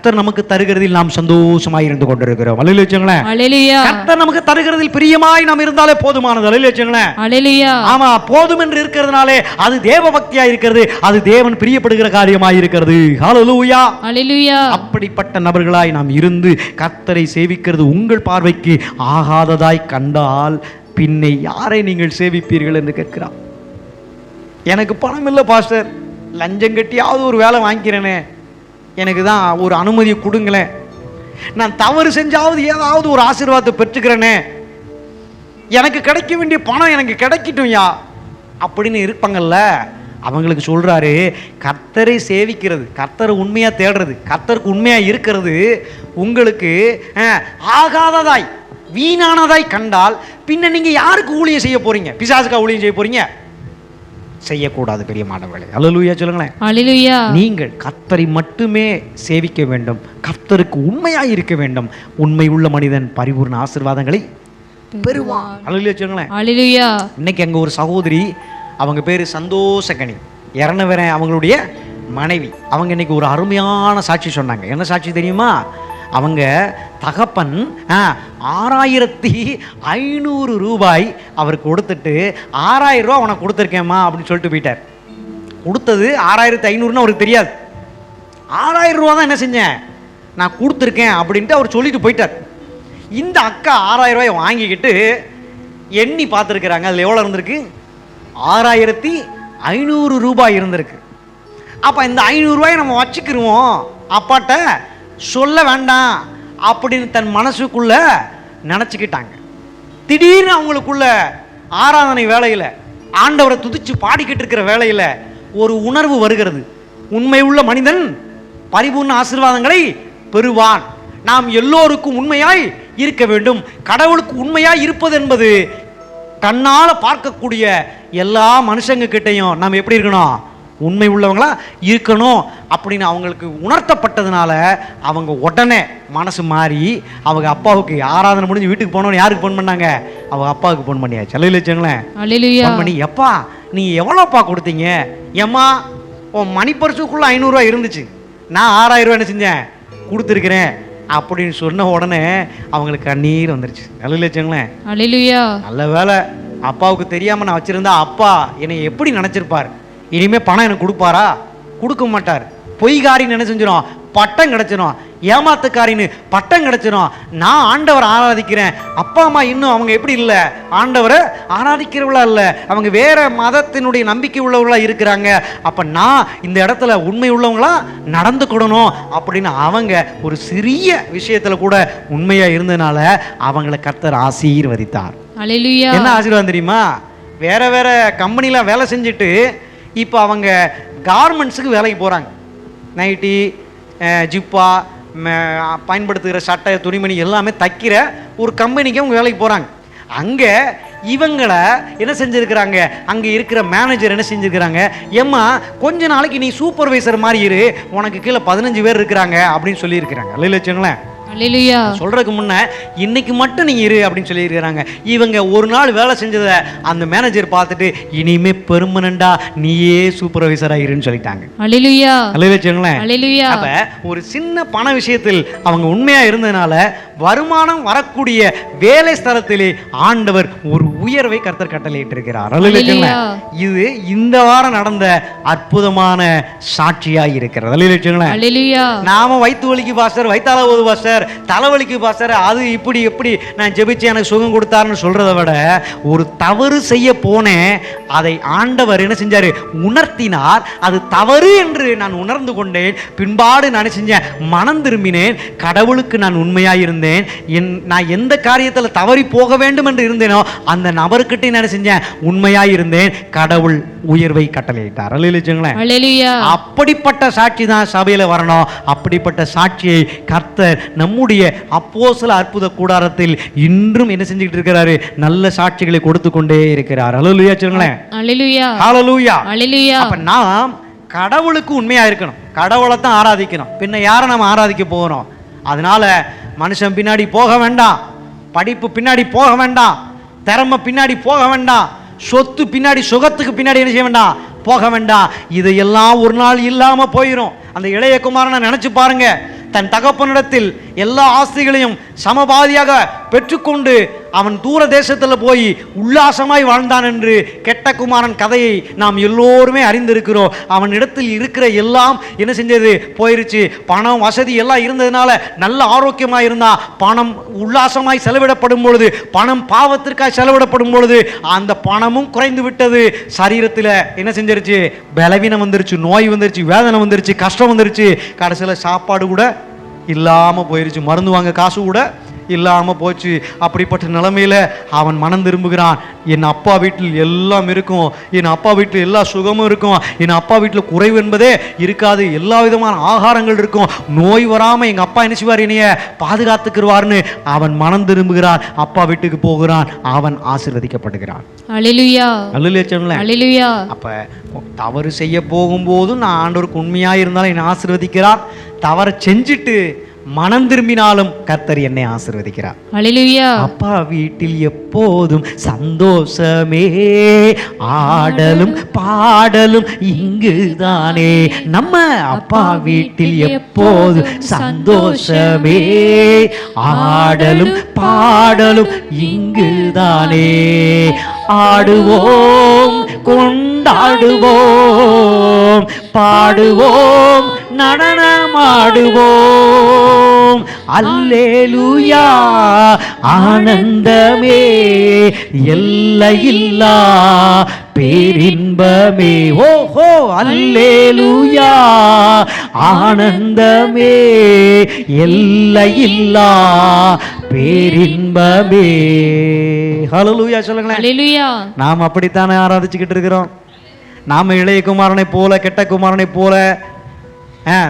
கர்த்தர் நமக்கு தருகிறதில் நாம் சந்தோஷமாய் இருந்து கொண்டிருக்கிறோம். ஹalleluya கர்த்தர் நமக்கு தருகிறதில் பிரியமாய் நாம் இருந்தாலே போதுமானது. ஹalleluya ஆமா போதும் என்று இருக்கிறதுனாலே அது தேவ பக்தியா இருக்கிறது. அது தேவன் பிரியப்படுகிற காரியமாய் இருக்கிறது. ஹalleluya. ஹalleluya அப்படிப்பட்ட நபர்களாய் நாம் இருந்து கர்த்தரை சேவிக்கிறது உங்கள் பார்வைக்கு ஆகாததாய் கண்டால் பின்னை யாரை நீங்கள் சேவிப்பீர்கள் என்று கேட்கிறார் எனக்கு பணம் இல்லை பாஸ்டர். லஞ்சம் கட்டியாவது ஒரு வேலை வாங்கிக்கிறேனே. எனக்கு தான் ஒரு அனுமதியை கொடுங்களேன். நான் தவறு செஞ்சாவது ஏதாவது ஒரு ஆசீர்வாதத்தை பெற்றுக்கிறேனே. எனக்கு கிடைக்க வேண்டிய பணம் எனக்கு கிடைக்கட்டும் யா அப்படின்னு இருப்பாங்கல்ல அவங்களுக்கு சொல்கிறாரு கர்த்தரை சேவிக்கிறது கர்த்தரை உண்மையாக தேடுறது கர்த்தருக்கு உண்மையாக இருக்கிறது உங்களுக்கு ஆகாததாய் வீணானதாய் கண்டால் பின்ன நீங்கள் யாருக்கு ஊழியம் செய்ய போகிறீங்க பிசாசுக்கா ஊழியம் செய்ய போகிறீங்க செய்யக்கூடாது பெரிய மாணவர்களே. அல்லூயா சொல்லுங்களேன். ஹalleluya நீங்கள் கர்த்தரை மட்டுமே சேவிக்க வேண்டும். கர்த்தருக்கு உண்மையாய் இருக்க வேண்டும். உண்மை உள்ள மனிதன் பரிபூர்ண ஆசீர்வாதங்களை பெறுவான். அல்லூயா சொல்லுங்களேன். ஹalleluya இன்னைக்கு அங்கே ஒரு சகோதரி அவங்க பேர் சந்தோஷகனி. இறந்தவரன் அவங்களுடைய மனைவி. அவங்க இன்னைக்கு ஒரு அருமையான சாட்சி சொன்னாங்க. என்ன சாட்சி தெரியுமா? அவங்க தகப்பன் ஆ, ஆறாயிரத்தி ஐநூறு ரூபாய் அவருக்கு கொடுத்துட்டு ஆறாயிரம் ரூபா உனக்கு கொடுத்துருக்கேம்மா அப்படின்னு சொல்லிட்டு போயிட்டார். கொடுத்தது ஆறாயிரத்தி ஐநூறுன்னு அவருக்கு தெரியாது. ஆறாயிரம் ரூபா தான் என்ன செஞ்சேன்? நான் கொடுத்துருக்கேன் அப்படின்ட்டு அவர் சொல்லிட்டு போயிட்டார். இந்த அக்கா ஆறாயிரம் ரூபாயை வாங்கிக்கிட்டு எண்ணி பார்த்துருக்குறாங்க. அதில் எவ்வளோ இருந்திருக்கு? ஆறாயிரத்தி ஐநூறு ரூபாய் இருந்திருக்கு. அப்போ இந்த ஐநூறுரூவாயை நம்ம வச்சுக்கிருவோம். அப்பாட்ட சொல்ல வேண்டாம் அப்படின்னு தன் மனசுக்குள்ள நினச்சிக்கிட்டாங்க. திடீர்னு அவங்களுக்குள்ள ஆராதனை வேலையில் ஆண்டவரை துதிச்சு பாடிக்கிட்டு இருக்கிற வேலையில் ஒரு உணர்வு வருகிறது. உண்மை உள்ள மனிதன் பரிபூர்ண ஆசீர்வாதங்களை பெறுவான். நாம் எல்லோருக்கும் உண்மையாய் இருக்க வேண்டும். கடவுளுக்கு உண்மையாய் இருப்பது என்பது கண்ணால் பார்க்கக்கூடிய எல்லா மனுஷங்க கிட்டையும் நாம் எப்படி இருக்கணும்? உண்மை உள்ளவங்களா இருக்கணும் அப்படின்னு அவங்களுக்கு உணர்த்தப்பட்டதுனால அவங்க உடனே மனசு மாறி அவங்க அப்பாவுக்கு ஆராதனை முடிஞ்சு வீட்டுக்கு போனோன்னு யாருக்கு ஃபோன் பண்ணாங்க? அவங்க அப்பாவுக்கு ஃபோன் பண்ணியாச்சு. அல்ல வச்சுங்களேன் ஃபோன் பண்ணி எப்பா நீங்கள் எவ்வளோப்பா கொடுத்தீங்க? ஏம்மா உன் மணி பர்சுக்குள்ளே ஐநூறுரூவா இருந்துச்சு. நான் ஆறாயிரம் ரூபா என்ன செஞ்சேன்? கொடுத்துருக்குறேன். அப்படின்னு சொன்ன உடனே அவங்களுக்கு கண்ணீர் வந்துருச்சு. நல்ல வச்சுங்களேன் நல்ல வேலை அப்பாவுக்கு தெரியாமல் நான் வச்சுருந்தா அப்பா என்னை எப்படி நினச்சிருப்பார்? இனிமேல் பணம் எனக்கு கொடுப்பாரா? கொடுக்க மாட்டார். பொய்காரின்னு என்ன செஞ்சிடும் பட்டம் கிடச்சிரும். ஏமாத்துக்காரின்னு பட்டம் கிடச்சிரும். நான் ஆண்டவரை ஆராதிக்கிறேன். அப்பா அம்மா இன்னும் அவங்க எப்படி இல்லை? ஆண்டவரை ஆராதிக்கிறவளா இல்லை. அவங்க வேற மதத்தினுடைய நம்பிக்கை உள்ளவங்களா இருக்கிறாங்க. அப்போ நான் இந்த இடத்துல உண்மை உள்ளவங்களா நடந்துக்கிடணும் அப்படின்னு அவங்க ஒரு சிறிய விஷயத்தில் கூட உண்மையாக இருந்ததுனால அவங்கள கர்த்தர் ஆசீர்வதித்தார். என்ன ஆசீர்வாதம் தெரியுமா? வேற வேற கம்பெனியில் வேலை செஞ்சுட்டு இப்போ அவங்க கார்மெண்ட்ஸுக்கு வேலைக்கு போகிறாங்க நைட்டி ஜிப்பா ம- பயன்படுத்துகிற சட்டை துணிமணி எல்லாமே தைக்கிற ஒரு கம்பெனிக்கு அவங்க வேலைக்கு போகிறாங்க அங்கே இவங்களை என்ன செஞ்சுருக்கிறாங்க? அங்கே இருக்கிற மேனேஜர் என்ன செஞ்சுருக்கிறாங்க? ஏம்மா கொஞ்ச நாளைக்கு நீ சூப்பர்வைசர் மாதிரி இரு. உனக்கு கீழே பதினஞ்சு பேர் இருக்கிறாங்க அப்படின்னு சொல்லியிருக்கிறாங்க. இல்லை வச்சுங்களேன் சொல்றதுக்கு முன்ன இன்னைக்கு மட்டும் நீங்க இரு அப்படின்னு சொல்லியிருக்கிறாங்க. இவங்க ஒரு நாள் வேலை செஞ்சதை அந்த மேனேஜர் பார்த்துட்டு இனிமே பெர்மனண்டா நீயே சூப்பர்வைசரா இருன்னு சொல்லிட்டாங்க. ஹalleluya அல்ல வச்சுங்களேன் ஹalleluya அப்ப ஒரு சின்ன பண விஷயத்தில் அவங்க உண்மையா இருந்ததுனால வருமானம் வரக்கூடிய வேலை ஸ்தலத்திலே ஆண்டவர் ஒரு உயர்வை கர்த்தர் கட்டளையிட்டு இருக்கிறார் இது இந்த வாரம் நடந்த அற்புதமான சாட்சியா இருக்கிறது. நாம வயிற்று வலிக்கு பாஸ்டர் வயிற்றால போகுது பாஸ்டர் தலைவலிக்கு பாஸ்டர் அது இப்படி எப்படி நான் ஜெபிச்சு எனக்கு சுகம் கொடுத்தாருன்னு சொல்றதை விட ஒரு தவறு செய்ய போனேன் அதை ஆண்டவர் என்ன செஞ்சாரு? உணர்த்தினார். அது தவறு என்று நான் உணர்ந்து கொண்டேன். பின்பாடு நான் செஞ்சேன்? மனம் திரும்பினேன். கடவுளுக்கு நான் உண்மையாக இருந்தேன். என் நான் எந்த காரியத்தில் தவறி போக வேண்டும் என்று இருந்தேனோ அந்த நபர்கிட்ட நான் செஞ்சேன்? உண்மையாக இருந்தேன். கடவுள் உயர்வை கட்டளையிட்டார். அப்படிப்பட்ட சாட்சி தான் சபையில வரணும். அப்படிப்பட்ட சாட்சியை கர்த்தர் நம்முடைய அப்போஸ்தல அற்புத கூடாரத்தில் இன்றும் என்ன செஞ்சுக்கிட்டு இருக்கிறாரு? நல்ல சாட்சிகளை கொடுத்து கொண்டே இருக்கிறார். ஹalleluya சொல்லுங்களேன். ஹalleluya. அப்ப நாம் கடவுளுக்கு உண்மையா இருக்கணும். கடவுளை தான் ஆராதிக்கணும். பின்ன யாரை நம்ம ஆராதிக்க போகிறோம் அதனால மனுஷன் பின்னாடி போக வேண்டாம். படிப்பு பின்னாடி போக வேண்டாம். திறமை பின்னாடி போக வேண்டாம். சொத்து பின்னாடி சுகத்துக்கு பின்னாடி என்ன செய்ய வேண்டாம்? போக வேண்டாம். இதையெல்லாம் ஒரு நாள் இல்லாம போயிடும் அந்த இளைய குமாரனை நினைச்சு பாருங்க. தன் தகப்பனிடத்தில் எல்லா ஆஸ்திகளையும் சமபாதியாக பெற்றுக்கொண்டு அவன் தூர தேசத்தில் போய் உல்லாசமாய் வாழ்ந்தான் என்று கெட்ட குமாரன் கதையை நாம் எல்லோருமே அறிந்திருக்கிறோம். அவன் இடத்தில் இருக்கிற எல்லாம் என்ன செஞ்சது? போயிருச்சு. பணம் வசதி எல்லாம் இருந்ததுனால நல்ல ஆரோக்கியமாக இருந்தான். பணம் உல்லாசமாய் செலவிடப்படும் பொழுது பணம் பாவத்திற்காக செலவிடப்படும் பொழுது அந்த பணமும் குறைந்து விட்டது. சரீரத்தில் என்ன செஞ்சிருச்சு? பலவீனம் வந்துருச்சு நோய் வந்துருச்சு வேதனை வந்துருச்சு கஷ்டம் வந்துருச்சு. கடைசியில் சாப்பாடு கூட இல்லாமல் போயிருச்சு. மருந்து வாங்க காசு கூட இல்லாமல் போச்சு. அப்படிப்பட்ட நிலைமையில அவன் மனம் திரும்புகிறான். என் அப்பா வீட்டில் எல்லாம் இருக்கும். என் அப்பா வீட்டில் எல்லா சுகமும் இருக்கும். என் அப்பா வீட்டில் குறைவு என்பதே இருக்காது. எல்லா விதமான ஆகாரங்கள் இருக்கும். நோய் வராமல் எங்கள் அப்பா என்ன செய்வார்? என்னைய பாதுகாத்துக்கிடுவார்னு அவன் மனம் திரும்புகிறான். அப்பா வீட்டுக்கு போகிறான். அவன் ஆசீர்வதிக்கப்படுகிறான். அப்போ தவறு செய்ய போகும்போதும் நான் ஆண்டவருக்கு உண்மையாக இருந்தாலும் என்னை ஆசீர்வதிக்கிறார் தவறை செஞ்சுட்டு மனம் திரும்பினாலும் கர்த்தர் என்னை ஆசீர்வதிக்கிறார். அப்பா வீட்டில் எப்போதும் சந்தோஷமே. ஆடலும் பாடலும் இங்குதானே. நம்ம அப்பா வீட்டில் எப்போதும் சந்தோஷமே. ஆடலும் பாடலும் இங்குதானே. ஆடுவோம் கொண்டாடுவோம் பாடுவோம் நடனமாடுவோம். அல்லேலூயா ஆனந்தமே எல்லையில்லா பேரின்பமே. ஓஹோ அல்லேலூயா ஆனந்தமே எல்லையில்லா பேரின்பமே. ஹalleluya சொல்லுங்களேன். நாம் அப்படித்தானே ஆராதிச்சுக்கிட்டு இருக்கிறோம். நாம இளைய குமாரனை போல கெட்ட குமாரனை போல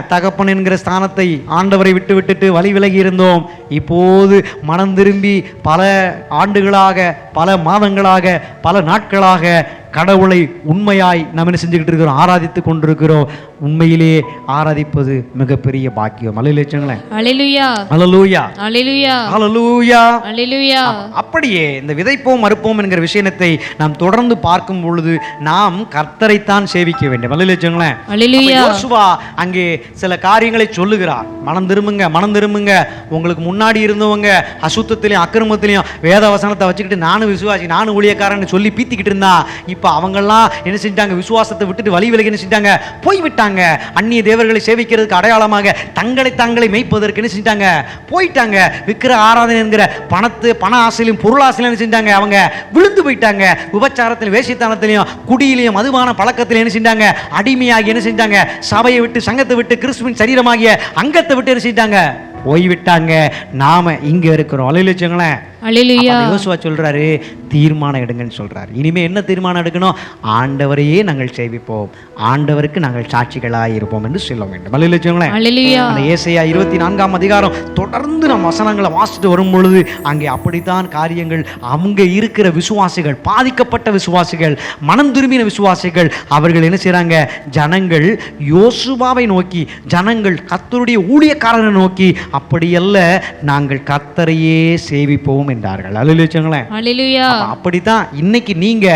தகப்பன் என்கிற ஸ்தானத்தை ஆண்டவரை விட்டு விட்டுட்டு வழி விலகி இருந்தோம். இப்போது மனம் திரும்பி பல ஆண்டுகளாக பல மாதங்களாக பல நாட்களாக கடவுளை உண்மையாய் நம்ம என்ன செஞ்சுக்கிட்டு இருக்கிறோம் ஆராதித்து கொண்டிருக்கிறோம். உண்மையிலே ஆராதிப்பது மிகப்பெரிய பாக்கியம். அல்லைங்களேன் அல்லேலூயா. அலலூயா அல்லேலூயா. அலலூயா அல்லேலூயா. அப்படியே இந்த விதைப்போம் மறுப்போம் என்கிற விஷயத்தை நாம் தொடர்ந்து பார்க்கும் பொழுது நாம் கர்த்தரைத்தான் சேவிக்க வேண்டும். வல்லுங்களேன் அல்லேலூயா. யோசுவா அங்கே சில காரியங்களை சொல்லுகிறார். மனம் திரும்புங்க மனம் திரும்புங்க. உங்களுக்கு முன்னாடி இருந்தவங்க அசுத்தத்திலையும் அக்கிரமத்திலையும் வேத வசனத்தை வச்சுக்கிட்டு நானும் விசுவாசி நானும் ஊழியக்காரன்னு சொல்லி பீத்திக்கிட்டு இருந்தா இப்போ அவங்கெல்லாம் என்ன செஞ்சாங்க விசுவாசத்தை விட்டுட்டு வழி விலகி என்ன செஞ்சிட்டாங்க? போய் விட்டாங்க அந்நிய தேவர்களை சேவிக்கிறதுக்கு அடையாளமாக தங்களை தங்களை மெய்ப்பதற்கு என்ன செஞ்சிட்டாங்க? போயிட்டாங்க. விக்கிர ஆராதனை என்கிற பணத்து பண ஆசையிலும் பொருள் ஆசையிலும் என்ன செஞ்சாங்க அவங்க விழுந்து போயிட்டாங்க. விபச்சாரத்திலும் வேசித்தனத்திலையும் குடியிலையும் மதுபான பழக்கத்திலையும் என்ன செஞ்சாங்க அடிமையாகி என்ன செஞ்சாங்க சபையை விட்டு சங்கத்தை விட்டு கிறிஸ்துவின் சரீரமாகிய அங்கத்தை விட்டு என்ன செஞ்சாங்க போய்விட்டாங்க. நாம இங்க இருக்கிறோம். அலையிலச்சுங்களேன் அல்லேலூயா. யோசுவா சொல்றாரு தீர்மானம் எடுங்கன்னு சொல்றாரு. இனிமே என்ன தீர்மானம் எடுக்கணும்? ஆண்டவரையே நாங்கள் சேவிப்போம். ஆண்டவருக்கு நாங்கள் சாட்சிகளாக இருப்போம் என்று சொல்ல வேண்டும். அந்த ஏசையா இருபத்தி நான்காம் அதிகாரம் தொடர்ந்து நம்ம வசனங்களை வாசிட்டு வரும் பொழுது அங்கே அப்படித்தான் காரியங்கள் அவங்க இருக்கிற விசுவாசிகள் பாதிக்கப்பட்ட விசுவாசிகள் மனம் திரும்பின விசுவாசிகள் அவர்கள் என்ன செய்றாங்க? ஜனங்கள் யோசுவாவை நோக்கி ஜனங்கள் கர்த்தருடைய ஊழியக்காரனை நோக்கி அப்படியல்ல நாங்கள் கர்த்தரையே சேவிப்போம் என்றார்கள். அலுவலிச்சங்களேன் அல்லேலூயா. அப்படித்தான் இன்னைக்கு நீங்க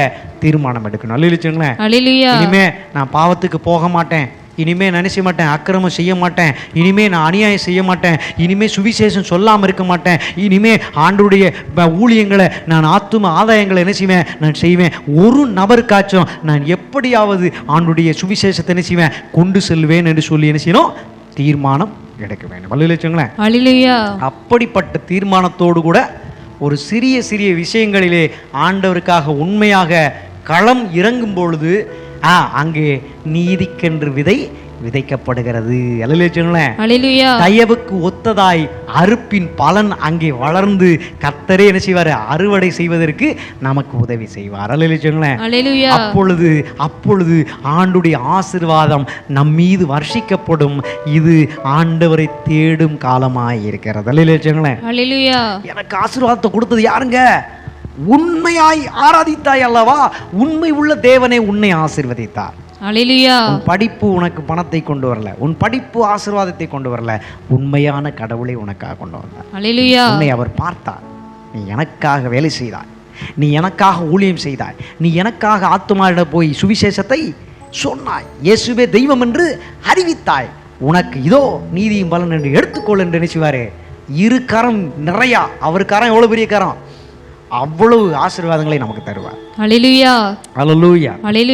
தீர்மானம் எடுக்கணும். அலுவலிச்சங்களேன் அல்லேலூயா. இனிமே நான் பாவத்துக்கு போக மாட்டேன். இனிமே நினைச்ச மாட்டேன் அக்கிரமம் செய்ய மாட்டேன். இனிமே நான் அநியாயம் செய்ய மாட்டேன். இனிமே சுவிசேஷம் சொல்லாமல் இருக்க மாட்டேன். இனிமே ஆண்டுடைய ஊழியங்களை நான் ஆத்தும ஆதாயங்களை என்ன செய்வேன்? நான் செய்வேன். ஒரு நபருக்காச்சும் நான் எப்படியாவது ஆண்டுடைய சுவிசேஷத்தை என்ன செய்வேன்? கொண்டு செல்வேன் என்று சொல்லி என்ன செய்யணும்? தீர்மானம் எடுக்க வேண்டும். அப்படிப்பட்ட தீர்மானத்தோடு கூட ஒரு சிறிய சிறிய விஷயங்களிலே ஆண்டவருக்காக உண்மையாக களம் இறங்கும் பொழுது ஆ அங்கே நீதிக்கென்று விதை விதைக்கப்படுகிறது. தயவுக்கு ஒத்ததாய் அறுப்பின் பலன் அங்கே வளர்ந்து கர்த்தரே என்ன செய்வார்? அறுவடை செய்வதற்கு நமக்கு உதவி செய்வார். அப்பொழுது அப்பொழுது ஆண்டுடைய ஆசிர்வாதம் நம் மீது வர்ஷிக்கப்படும். இது ஆண்டவரை தேடும் காலமாய் இருக்கிறது. எனக்கு ஆசீர்வாதத்தை கொடுத்தது யாருங்க? உண்மையாய் ஆராதித்தாய் அல்லவா? உண்மை உள்ள தேவனே உன்னை ஆசீர்வதித்தார். உன் படிப்பு உனக்கு பணத்தை கொண்டு வரல. உன் படிப்பு ஆசீர்வாதத்தை கொண்டு வரல. உண்மையான கடவுளை உனக்காக கொண்டு வந்தார் உன்னை அவர் பார்த்தார். நீ எனக்காக வேலை செய்தாய். நீ எனக்காக ஊழியம் செய்தாய். நீ எனக்காக ஆத்துமாரிடம் போய் சுவிசேஷத்தை சொன்னாய். இயேசுவே தெய்வம் என்று அறிவித்தாய். உனக்கு இதோ நீதியும் பலன் என்று எடுத்துக்கொள் என்று நினைச்சுவாரு. இரு கரம் நிறையா. அவர் கரம் எவ்வளவு பெரிய கரம்? அவ்வளவு ஆசீர்வாதங்களை நமக்கு தருவார். அலிலுயா அல்லூயா அலிலுயா